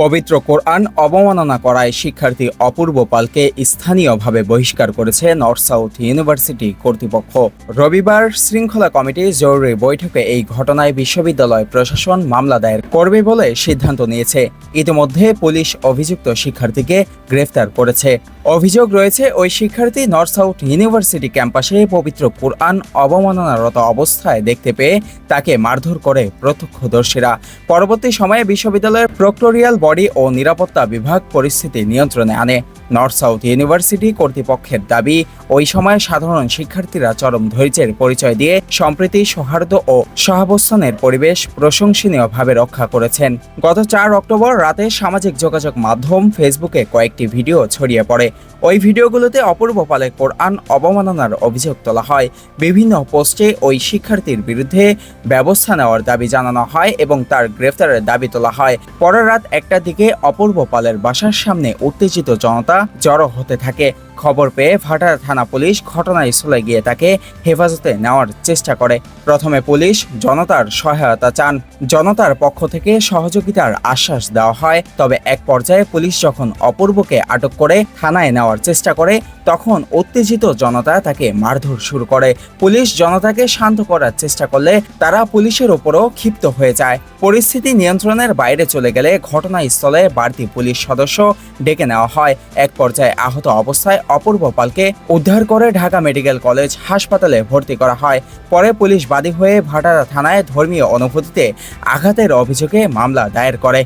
পবিত্র কোরআন অবমাননা করায় শিক্ষার্থী অপূর্ব পালকে স্থানীয়ভাবে বহিষ্কার করেছে নর্থ সাউথ ইউনিভার্সিটি কর্তৃপক্ষ। রবিবার শৃঙ্খলা কমিটি জরুরি বৈঠকে এই ঘটনায় বিশ্ববিদ্যালয় প্রশাসন মামলা দায়ের করবে বলে সিদ্ধান্ত নিয়েছে। ইতিমধ্যে পুলিশ অভিযুক্ত শিক্ষার্থীকে গ্রেফতার করেছে। অভিযোগ রয়েছে, ওই শিক্ষার্থী নর্থ সাউথ ইউনিভার্সিটি ক্যাম্পাসে পবিত্র কোরআন অবমাননারত অবস্থায় দেখতে পেয়ে তাকে মারধর করে প্রত্যক্ষদর্শীরা। পরবর্তী সময়ে বিশ্ববিদ্যালয়ের প্রক্টোরিয়াল বডি ও নিরাপত্তা বিভাগ পরিস্থিতি নিয়ন্ত্রণে আনে। নর্থ সাউথ ইউনিভার্সিটি কর্তৃপক্ষের দাবি, ওই সময় সাধারণ শিক্ষার্থীরা চরম ধৈর্যের পরিচয় দিয়ে সম্প্রীতি, সৌহার্দ্য ও সহাবস্থানের পরিবেশ প্রশংসনীয়ভাবে রক্ষা করেছেন। গত চার অক্টোবর রাতে সামাজিক যোগাযোগ মাধ্যম ফেসবুকে কয়েকটি ভিডিও ছড়িয়ে পড়ে। ওই ভিডিওগুলোতে অপূর্ব পালে কোরআন অবমাননার অভিযোগ তোলা হয়। বিভিন্ন পোস্টে ওই শিক্ষার্থীর বিরুদ্ধে ব্যবস্থা নেওয়ার দাবি জানানো হয় এবং তার গ্রেফতারের দাবি তোলা হয়। পরের রাত একটার দিকে অপূর্ব পালের বাসার সামনে উত্তেজিত জনতা জড়ো হতে থাকে। খবর পেয়ে ভাটার থানা পুলিশ ঘটনাস্থলে গিয়ে তাকে হেফাজতে নেওয়ার চেষ্টা করে। প্রথমে পুলিশ জনতার সহায়তা চান। জনতার পক্ষ থেকে সহযোগিতার আশ্বাস দেওয়া হয়। তবে এক পর্যায়ে পুলিশ যখন অপূর্বকে আটক করে থানায় নেওয়ার চেষ্টা করে, তখন উত্তেজিত জনতা তাকে মারধর শুরু করে। পুলিশ জনতাকে শান্ত করার চেষ্টা করলে তারা পুলিশের ওপরও ক্ষিপ্ত হয়ে যায়। পরিস্থিতি নিয়ন্ত্রণের বাইরে চলে গেলে ঘটনাস্থলে বাড়তি পুলিশ সদস্য ডেকে নেওয়া হয়। এক পর্যায়ে আহত অবস্থায় অপূর্ব পালকে উদ্ধার করে ঢাকা মেডিকেল কলেজ হাসপাতালে ভর্তি করা হয়। পরে পুলিশ বাদী হয়ে ভাটারা থানায় ধর্মীয় অনুভূতিতে আঘাতের অভিযোগে মামলা দায়ের করে।